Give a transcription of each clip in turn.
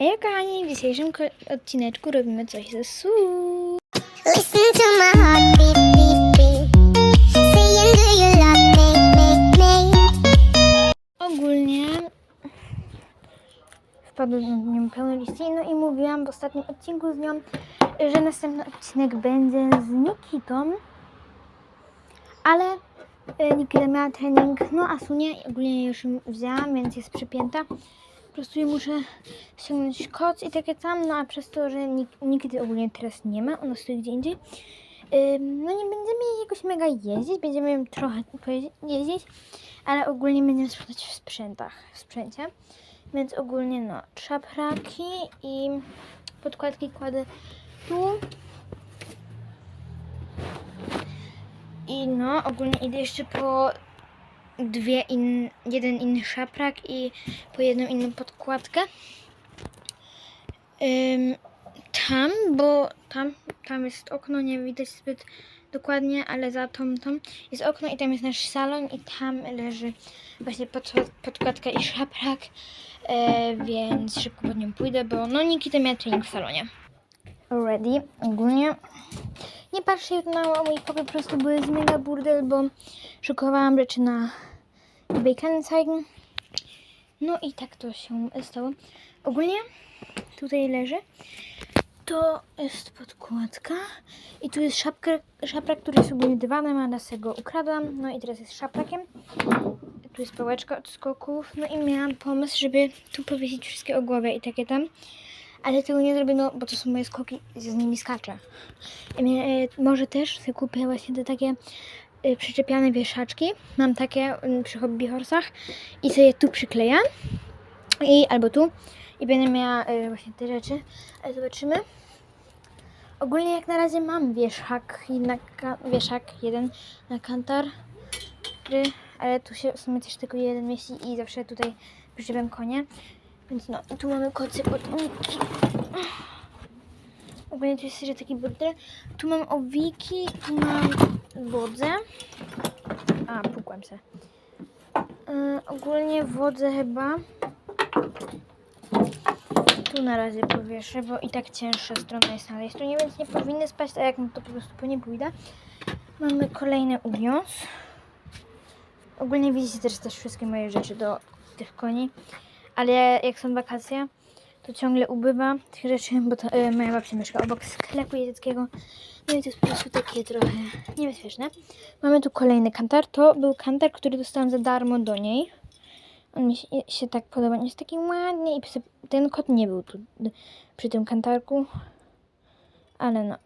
Ej, kochani, w dzisiejszym odcineczku robimy coś ze su. Listen to my heart beat, beat, beat. Saying, do you love me, me, me? Ogólnie wpadł na nią pełnoliście, no i mówiłam w ostatnim odcinku z nią, że następny odcinek będzie z Nikitą, ale e, Nikita miała trening, no a Sunie ogólnie już ją wzięłam, więc jest przypięta. Prostu muszę ściągnąć koc i takie tam, no a przez to, że Nik- Nikity ogólnie teraz nie ma, ona stoi gdzie indziej, Ym, no nie będziemy jakoś mega jeździć, będziemy trochę jeździć, ale ogólnie będziemy sprzątać w sprzętach, w sprzęcie. Więc ogólnie no, czapraki i podkładki kładę tu. I no, ogólnie idę jeszcze po dwie in, jeden inny szaprak i po jedną inną podkładkę. Ym, tam, bo tam, tam jest okno, nie widać zbyt dokładnie, ale za tą, tą jest okno i tam jest nasz salon i tam leży właśnie pod, podkładka i szaprak, e, więc szybko pod nią pójdę, bo no Nikita miała trening w salonie. Already, ogólnie nie patrzcie na mój po prostu były z mega burdel, bo szykowałam rzeczy na eBay Kleinanzeigen. No i tak to się stało. Ogólnie tutaj leży. To jest podkładka i tu jest szapka, szaprak, który jest ogólnie dywanem, ale sobie go ukradłam. No i teraz jest szaprakiem. Tu jest pałeczka od skoków. No i miałam pomysł, żeby tu powiesić wszystkie ogłowie i takie tam. Ale tego nie zrobię, no bo to są moje skoki, z nimi skaczę. I e, może też sobie kupię właśnie te takie e, przyczepiane wieszaczki. Mam takie mm, przy hobby horsach i sobie tu przyklejam. I albo tu. I będę miała e, właśnie te rzeczy. Ale zobaczymy. Ogólnie jak na razie mam wieszak, na wieszak jeden na kantar, który, ale tu się w sumie też tylko jeden mieści i zawsze tutaj przyczepiam konie. Więc no, tu mamy kocyk od Uniki. Ogólnie tu jest jeszcze taki burdel. Tu mam owiki, tu mam wodzę. A, pukłem się. Yy, ogólnie wodzę chyba tu na razie powieszę, bo i tak cięższa strona jest na tej stronie, więc nie powinny spaść, a jak no to po prostu po nie pójdę. Mamy kolejny uwiąz. Ogólnie widzicie też, też wszystkie moje rzeczy do tych koni, ale jak są wakacje, to ciągle ubywa tych rzeczy, bo to, e, moja babcia mieszka obok sklepu jeździeckiego. No i to jest po prostu takie trochę niebezpieczne. Mamy tu kolejny kantar. To był kantar, który dostałam za darmo do niej. On mi się, się tak podoba, jest taki ładny i ten kot nie był tu przy tym kantarku, ale no,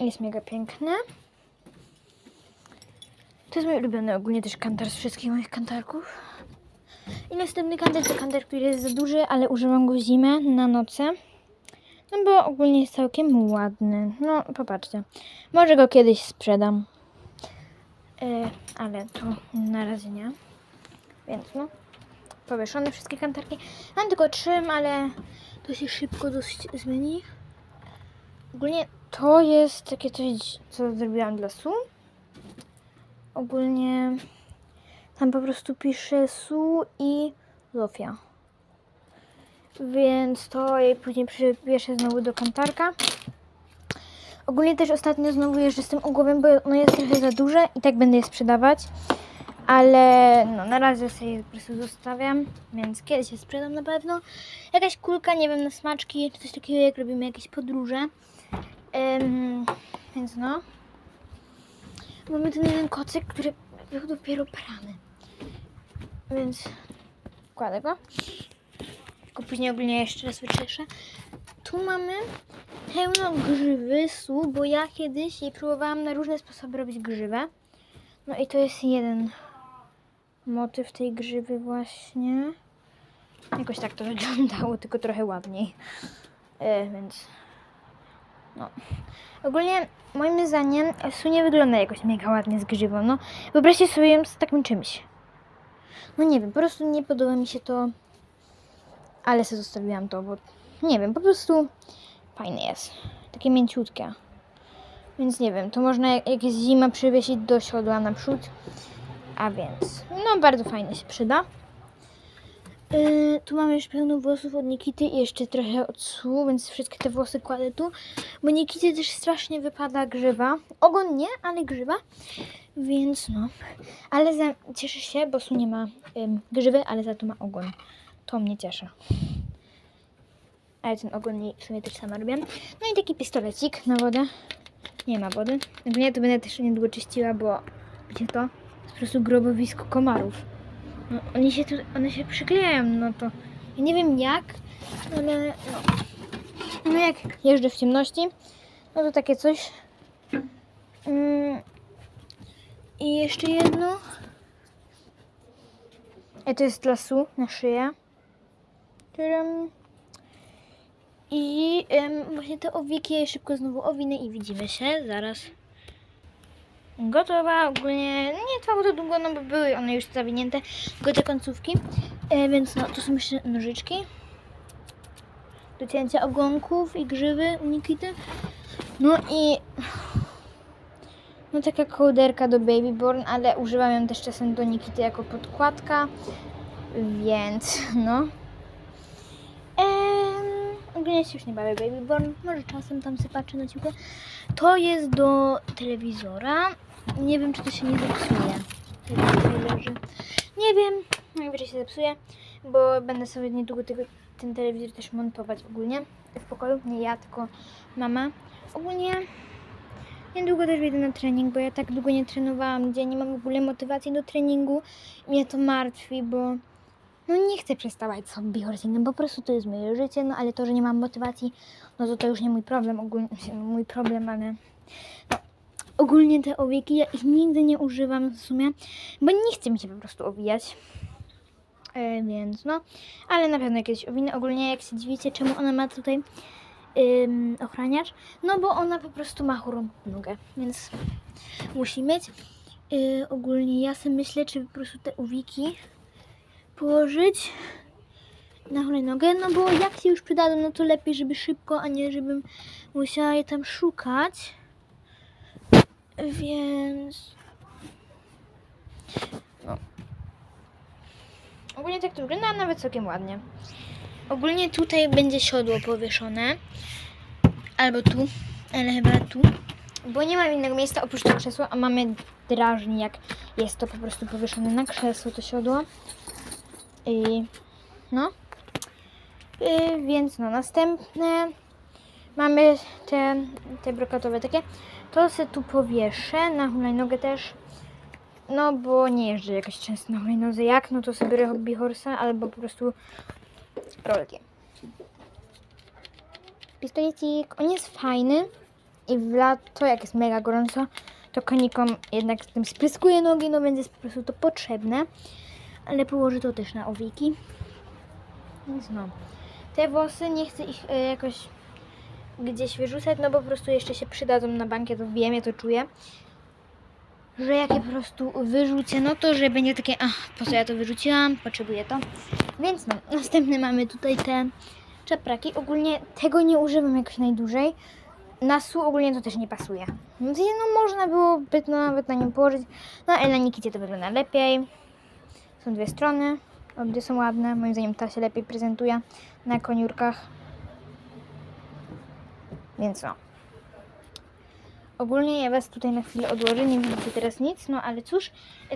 jest mega piękny. To jest mój ulubiony ogólnie też kantar z wszystkich moich kantarków. I następny kantar to kantar, który jest za duży, ale używam go w zimę na noce. No bo ogólnie jest całkiem ładny. No, popatrzcie. Może go kiedyś sprzedam. E, ale to na razie nie. Więc no, powieszone wszystkie kantarki. Mam tylko trzy, ale to się szybko dość zmieni. Ogólnie to jest takie coś, co zrobiłam dla Su. Ogólnie tam po prostu pisze Su i Zofia. Więc to jej później przywieszę znowu do kantarka. Ogólnie też ostatnio znowu jeżdżę z tym ogłowiem, bo ono jest trochę za duże i tak będę je sprzedawać. Ale no, na razie sobie po prostu zostawiam, więc kiedyś je sprzedam na pewno. Jakaś kulka, nie wiem, na smaczki, czy coś takiego, jak robimy jakieś podróże. Ym, więc no. Mamy ten jeden kocyk, który był dopiero prany. Więc kładę go. Tylko później ogólnie jeszcze raz wyczeszę. Tu mamy pełno grzywy, su, bo ja kiedyś jej próbowałam na różne sposoby robić grzywę. No i to jest jeden motyw tej grzywy właśnie. Jakoś tak to wyglądało, tylko trochę ładniej. E, więc no. Ogólnie moim zdaniem Su nie wygląda jakoś mega ładnie z grzywą. No, wyobraźcie sobie ją z takim czymś. No nie wiem, po prostu nie podoba mi się to. Ale sobie zostawiłam to, bo nie wiem, po prostu fajne jest. Takie mięciutkie. Więc nie wiem, to można jak jak jest zima przywiesić do siodła naprzód. A więc, no bardzo fajnie się przyda. Yy, tu mamy już pełno włosów od Nikity i jeszcze trochę od Su, więc wszystkie te włosy kładę tu. Bo Nikity też strasznie wypada grzywa. Ogon nie, ale grzywa. Więc no. Ale za, cieszę się, bo Su nie ma ym, grzywy, ale za to ma ogon. To mnie cieszy. Ale ten ogon w sumie też sama robię. No i taki pistolecik na wodę. Nie ma wody. Ja to będę też niedługo czyściła, bo wiecie to? po prostu grobowisko komarów. No, oni się tu, one się przyklejają, no to ja nie wiem jak, ale no. No jak jeżdżę w ciemności, no to takie coś. Mm. I jeszcze jedno. E, to jest dla Su na szyję. I em, właśnie te je szybko znowu owinę i widzimy się zaraz. Gotowa, ogólnie nie trwało to długo, no bo były one już zawinięte, tylko te końcówki. E, więc no, to są jeszcze nożyczki do cięcia ogonków i grzywy u Nikity. No i no taka kołderka do Babyborn, ale używam ją też czasem do Nikity jako podkładka, więc no. Ogólnie się już nie bawię Babyborn, może czasem tam sypaczę na ciukę. To jest do telewizora. Nie wiem, czy to się nie zepsuje. Nie wiem, najwyżej się zepsuje, bo będę sobie niedługo tego, ten telewizor też montować ogólnie w pokoju. Nie ja, tylko mama. Ogólnie niedługo też wyjdę na trening, bo ja tak długo nie trenowałam, gdzie nie mam w ogóle motywacji do treningu. Mnie to martwi, bo no nie chcę przestawać z hobbyhorsingiem, po prostu to jest moje życie, no ale to, że nie mam motywacji, no to to już nie mój problem, ogólnie mój problem, ale no, ogólnie te owieki, ja ich nigdy nie używam w sumie, bo nie chce mi się po prostu owijać. E, więc no, ale na pewno kiedyś owinę. Ogólnie jak się dziwicie, czemu ona ma tutaj ym, ochraniacz, no bo ona po prostu ma chorą nogę, więc musi mieć. Yy, ogólnie ja sobie myślę, czy po prostu te uwiki położyć na hulajnogę, no bo jak się już przydadzą, no to lepiej, żeby szybko, a nie żebym musiała je tam szukać. Więc... No. Ogólnie tak to wygląda, a nawet całkiem ładnie. Ogólnie tutaj będzie siodło powieszone. Albo tu, ale chyba tu. Bo nie mam innego miejsca oprócz tego krzesła, a mamy drażni, jak jest to po prostu powieszone na krzesło, to siodło. I no. Y, więc no, następne mamy te, te brokatowe takie. To se tu powieszę, na hulajnogę też. No, bo nie jeżdżę jakoś często na hulajnodze. Jak? No to sobie biorę hobby horsa albo po prostu rolkiem. Pistolecik. On jest fajny i w lato, jak jest mega gorąco, to konikom jednak tym spryskuje nogi, no więc jest po prostu to potrzebne. Ale położę to też na owiki. Więc no. Te włosy nie chcę ich e, jakoś gdzieś wyrzucać, no bo po prostu jeszcze się przydadzą na bankie, to wiem, ja to czuję. Że jak je po prostu wyrzucę, no to że będzie takie, ach, po co ja to wyrzuciłam, potrzebuję to. Więc no, następne mamy tutaj te czapraki. Ogólnie tego nie używam jakoś najdłużej. Na su ogólnie to też nie pasuje. Więc no można byłoby nawet na nim położyć. No ale na Nikicie to wygląda lepiej. Są dwie strony. Obie są ładne. Moim zdaniem ta się lepiej prezentuje na koniurkach. Więc no. Ogólnie ja Was tutaj na chwilę odłożę. Nie widzicie teraz nic. No ale cóż,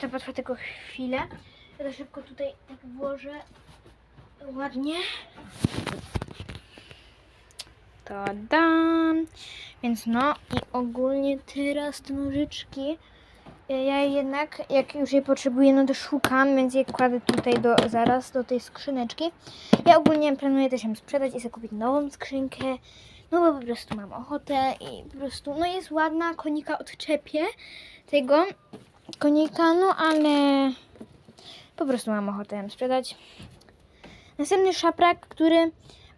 to potrwa tylko chwilę. Ja to szybko tutaj tak włożę ładnie. To dam. Więc no i ogólnie teraz te nożyczki. E, Ja jednak, jak już je potrzebuję, no to szukam, więc je kładę tutaj do, zaraz do tej skrzyneczki. Ja ogólnie planuję też ją sprzedać i sobie kupić nową skrzynkę. No bo po prostu mam ochotę i po prostu, no jest ładna, konika odczepię tego konika, no ale po prostu mam ochotę ją sprzedać. Następny szaprak, który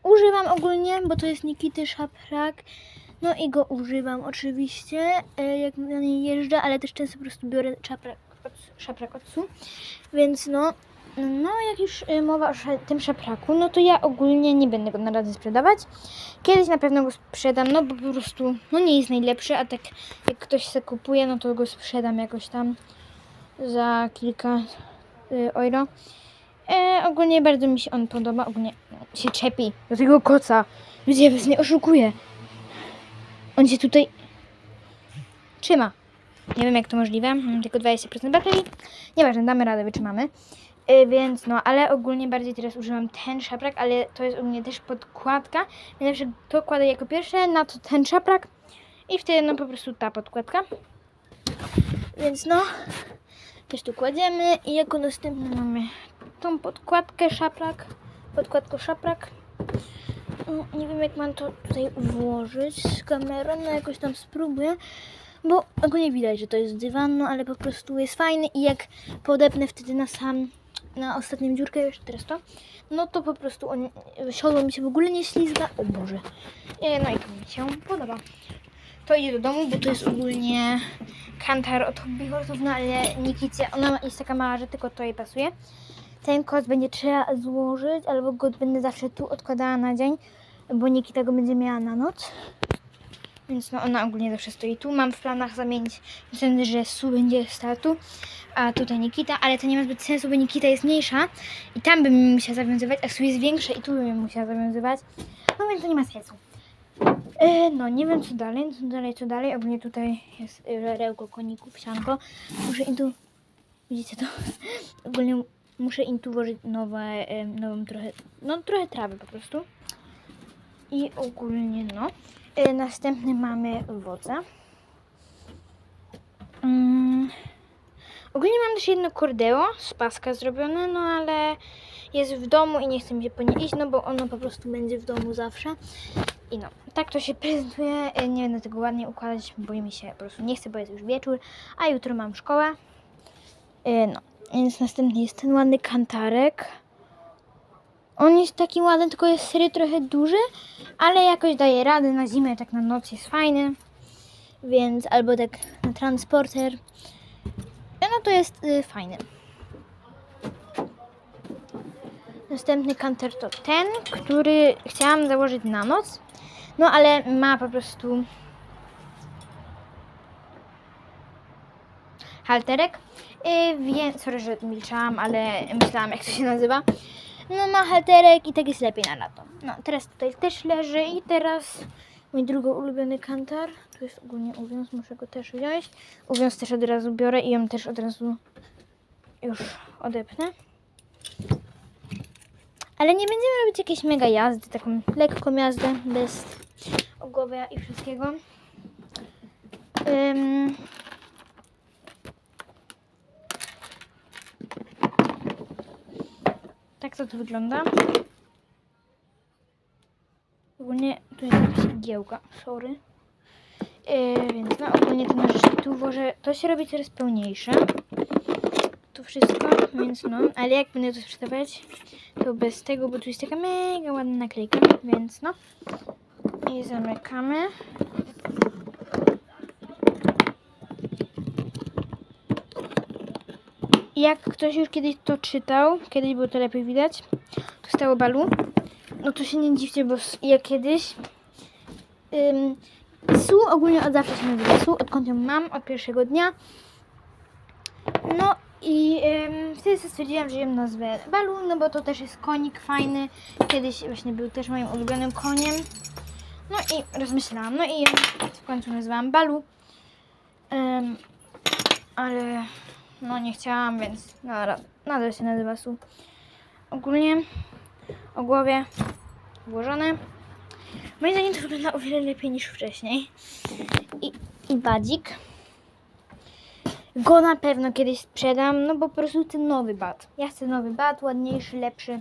używam ogólnie, bo to jest Nikity szaprak. No i go używam oczywiście, e, jak na niej jeżdżę, ale też często po prostu biorę szaprak od, szaprak od Su. Więc no, no jak już e, mowa o tym szapraku, no to ja ogólnie nie będę go na razie sprzedawać. Kiedyś na pewno go sprzedam, no bo po prostu no nie jest najlepszy, a tak jak ktoś se kupuje, no to go sprzedam jakoś tam za kilka y, euro. E, ogólnie bardzo mi się on podoba. Ogólnie się czepi do tego koca. Ludzie, was nie oszukuję. On się tutaj trzyma. Nie wiem jak to możliwe. Mam tylko 20% baterii. Nieważne, damy radę, wytrzymamy. E, więc no, ale ogólnie bardziej teraz używam ten szaprak, ale to jest u mnie też podkładka. Więc zawsze to kładę jako pierwsze, na to ten szaprak i wtedy no po prostu ta podkładka. Więc no, też tu kładziemy i jako następne mamy tą podkładkę szaprak. Podkładkę szaprak. No, nie wiem jak mam to tutaj włożyć z kamerą, no jakoś tam spróbuję. Bo ogólnie widać, że to jest dywan, no ale po prostu jest fajny i jak podepnę wtedy na sam, na ostatnią dziurkę, jeszcze teraz to, no to po prostu on, siodło mi się w ogóle nie ślizga. O Boże. No i to mi się podoba. To idzie do domu, bo to jest ogólnie kantar od Hobby Horse'ów, no ale Nikicja, ona jest taka mała, że tylko to jej pasuje. Ten kot będzie trzeba złożyć, albo go będę zawsze tu odkładała na dzień, bo Nikita go będzie miała na noc. Więc no ona ogólnie zawsze stoi tu. Mam w planach zamienić, myślę, że Su będzie stała tu, a tutaj Nikita, ale to nie ma zbyt sensu, bo Nikita jest mniejsza i tam bym musiała zawiązywać, a Su jest większa i tu bym musiała zawiązywać. No więc to nie ma sensu. E, no nie wiem co dalej, co dalej, co dalej. Ogólnie tutaj jest rełko koników, sianko. Muszę im tu, widzicie to? Ogólnie muszę im tu włożyć nowe, nową trochę, no trochę trawy po prostu. I ogólnie no. E, następny mamy owoce. Mm. Ogólnie mam też jedno kordeo z paska zrobione, no ale jest w domu i nie chcę mi się po nie iść, no bo ono po prostu będzie w domu zawsze. I no, tak to się prezentuje. E, Nie będę tego ładnie układać, bo mi się po prostu nie chce, bo jest już wieczór, a jutro mam szkołę. E, No, więc następny jest ten ładny kantarek. On jest taki ładny, tylko jest serio trochę duży, ale jakoś daje radę na zimę, tak na noc jest fajny. Więc albo tak na transporter. E, No to jest y, fajny. Następny kanter to ten, który chciałam założyć na noc. No ale ma po prostu halterek. Yy, wiem, sorry, że milczałam, ale myślałam jak to się nazywa. No ma halterek i tak jest lepiej na lato. No teraz tutaj też leży i teraz mój drugi ulubiony kantar. Tu jest ogólnie uwiąz, muszę go też wziąć. Uwiąz też od razu biorę i ją też od razu już odepnę. Ale nie będziemy robić jakiejś mega jazdy, taką lekką jazdę, bez ogłowia i wszystkiego. Tak to tu wygląda. Ogólnie tu jest jakaś igiełka, sorry. Yy, więc no ogólnie te nożyczki tu włożę. To się robi coraz pełniejsze. To wszystko, więc no. Ale jak będę to sprzedawać, to bez tego, bo tu jest taka mega ładna naklejka, więc no. I zamykamy. Jak ktoś już kiedyś to czytał, kiedyś było to lepiej widać, to stało balu, no to się nie dziwcie, bo ja kiedyś ym, Su ogólnie od zawsze się nazywa Su, odkąd ją mam, od pierwszego dnia. No i ym, wtedy stwierdziłam, że ją nazwę Balu, no bo to też jest konik fajny. Kiedyś właśnie był też moim ulubionym koniem. No i rozmyślałam, no i w końcu nazwałam Balu. Ym, ale no nie chciałam, więc nadal, się nazywa Su. Ogólnie o głowie włożone. Moim zdaniem to wygląda o wiele lepiej niż wcześniej. I, i badzik. Go na pewno kiedyś sprzedam, no bo po prostu ten nowy bad. Ja chcę nowy bad, ładniejszy, lepszy.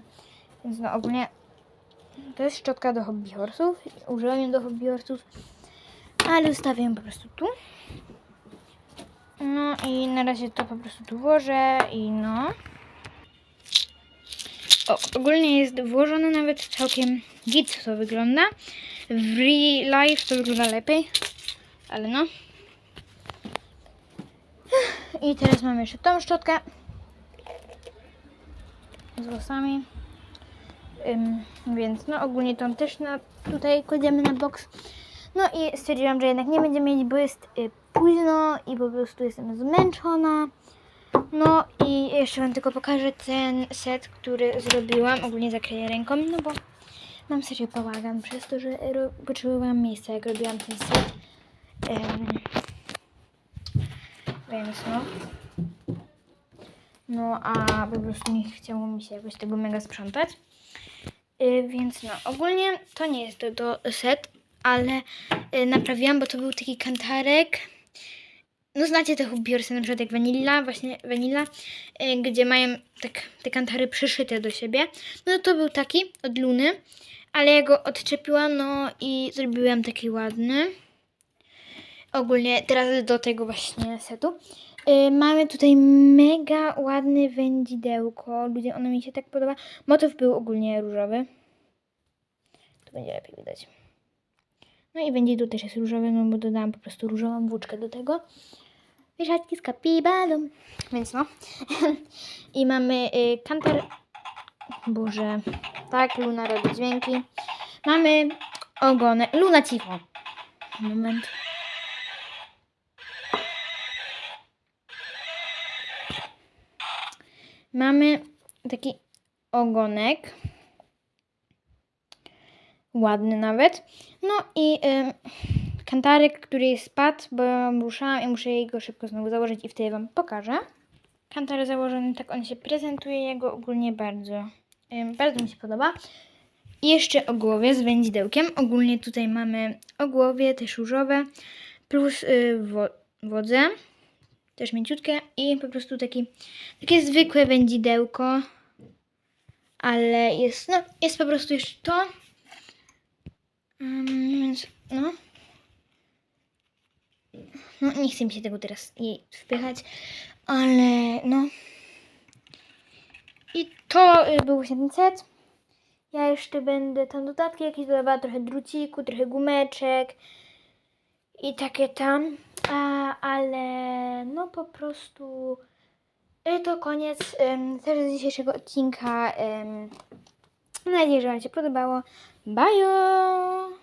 Więc no ogólnie to jest szczotka do hobby. Używam ją do hobby horse'ów, ale ustawię ją po prostu tu. No i na razie to po prostu tu włożę i no. O, ogólnie jest włożone nawet całkiem git to wygląda. W real life to wygląda lepiej, ale no. I teraz mamy jeszcze tą szczotkę z włosami. Więc no ogólnie tą też na, tutaj kładziemy na boks. No i stwierdziłam, że jednak nie będziemy mieć, bo jest y, późno i po prostu jestem zmęczona. No i jeszcze wam tylko pokażę ten set, który zrobiłam. Ogólnie zakryję ręką, no bo mam serio bałagan przez to, że potrzebowałam miejsca, jak robiłam ten set. Em, więc no. No a po prostu nie chciało mi się jakoś tego mega sprzątać. Y, więc no, ogólnie to nie jest to, to set, ale y, naprawiłam, bo to był taki kantarek. No znacie te hubiorsy, na przykład jak Vanilla, właśnie Vanilla, y, gdzie mają tak te kantary przyszyte do siebie. No to był taki od Luny, ale ja go odczepiłam, no i zrobiłam taki ładny. Ogólnie teraz do tego właśnie setu. Y, mamy tutaj mega ładny wędzidełko. Ludzie, ono mi się tak podoba. Motyw był ogólnie różowy. Tu będzie lepiej widać. No i wędzidło też jest różowe, no bo dodałam po prostu różową włóczkę do tego. Wieszaczki z kapibalą. Więc no. I mamy y, kantar. Boże. Tak, Luna robi dźwięki. Mamy ogonek. Luna cicho. Moment. Mamy taki ogonek. Ładny nawet. No i kantarek, który spadł, bo ruszałam i muszę go szybko znowu założyć i wtedy Wam pokażę. Kantar założony, tak on się prezentuje. Ja go ogólnie bardzo, bardzo mi się podoba. I jeszcze ogłowie z wędzidełkiem. Ogólnie tutaj mamy ogłowie, też różowe, plus y, wo wodze, też mięciutkie i po prostu taki, takie zwykłe wędzidełko. Ale jest, no, jest po prostu jeszcze to. Mm, więc, no. No, nie chcę mi się tego teraz jej wpychać, ale no. I to y, był właśnie ten set. Ja jeszcze będę tam dodatki jakieś dodawała, trochę druciku, trochę gumeczek i takie tam. A, ale no po prostu y, to koniec em, też z dzisiejszego odcinka. em. Mam nadzieję, że Wam się podobało. Bye!